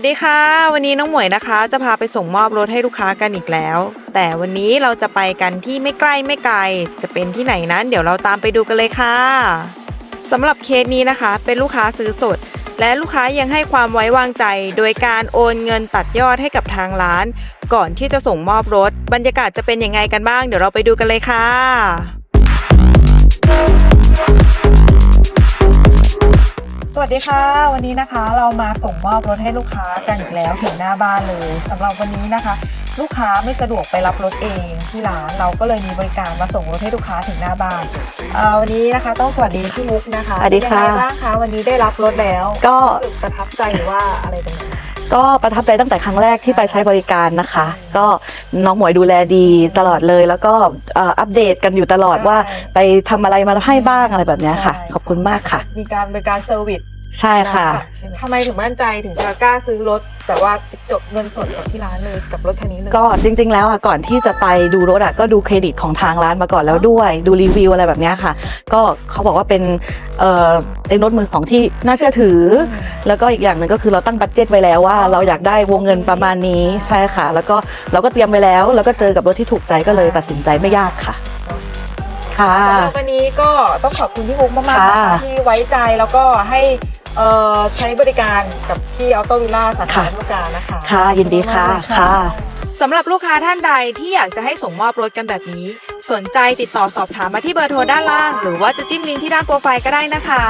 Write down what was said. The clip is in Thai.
วัสดีค่ะ วันนี้น้องหมวยนะคะ จะพาไปส่งมอบรถให้ลูกค้ากันอีกแล้ว แต่วันนี้เราจะไปกันที่ไม่ใกล้ไม่ไกล จะเป็นที่ไหนนั้น เดี๋ยวเราตามไปดูกันเลยค่ะสำหรับเคสนี้นะคะ เป็นลูกค้าซื้อสด และลูกค้ายังให้ความไว้วางใจ โดยการโอนเงินตัดยอดให้กับทางร้าน ก่อนที่จะส่งมอบรถ บรรยากาศจะเป็นยังไงกันบ้าง เดี๋ยวเราไปดูกันเลยค่ะ สวัสดีค่ะ วันนี้นะคะเรามาส่งมอบรถให้ลูกค้ากันอีกแล้วถึงหน้าบ้านเลยสำหรับวันนี้นะคะ ลูกค้าไม่สะดวกไปรับรถเองที่ร้านเราก็เลยมีบริการมาส่งรถให้ลูกค้าถึงหน้าบ้านเอ่อวันนี้นะคะต้องสวัสดีพี่มุกนะคะสวัสดีค่ะเป็นยังไงบ้างคะวันนี้ได้รับรถแล้ว ก็รู้สึกประทับใจหรือว่าอะไรตรงไหนก็ประทับใจตั้งแต่ครั้งแรกที่ไปใช้บริการนะคะ ก็น้องหมวยดูแลดีตลอดเลย แล้วก็เอ่ออัปเดตกันอยู่ตลอดว่าไปทำอะไรมาให้บ้างอะไรแบบเนี้ยค่ะ ขอบคุณมากค่ะ มีการบริการเซอร์วิส ใช่ค่ะ ใช่ไหมทำไมถึงมั่นใจถึงจะกล้าซื้อรถแบบว่าจบเงินสดกับที่ร้านเลยกับรถคันนี้เลย ก็จริง ๆ แล้วอะก่อนที่จะไปดูรถอะก็ดูเครดิตของทางร้านมาก่อนแล้วด้วยดูรีวิวอะไรแบบเนี้ยค่ะ ก็เขาบอกว่าเป็นเอ่อเป็นรถมือสองที่น่าเชื่อถือแล้วก็อีกอย่างหนึ่งก็คือเราตั้งบัตเจ็ตไว้แล้วว่า เราอยากได้วงเงินประมาณนี้ใช่ค่ะ แล้วก็เราก็เตรียมไว้แล้ว แล้วก็เจอกับรถที่ถูกใจก็เลยตัดสินใจไม่ยากค่ะ ค่ะ สำหรับวันนี้ก็ต้องขอบคุณพี่มุกมากๆนะคะค่ะที่ไว้ใจแล้วก็ให้ เอ่อใช้บริการกับที่ออโต้วิลล่าสาขาค่ะลูกกานะคะค่ะยินดีค่ะขอบณมากเลย ค่ะ สำหรับลูกค้าท่านใดที่อยากจะให้ส่งมอบรถกันแบบนี้ สนใจติดต่อสอบถามมาที่เบอร์โทรด้านล่าง หรือว่าจะจิ้มลิงก์ที่ด้านโปรไฟล์ก็ได้นะคะ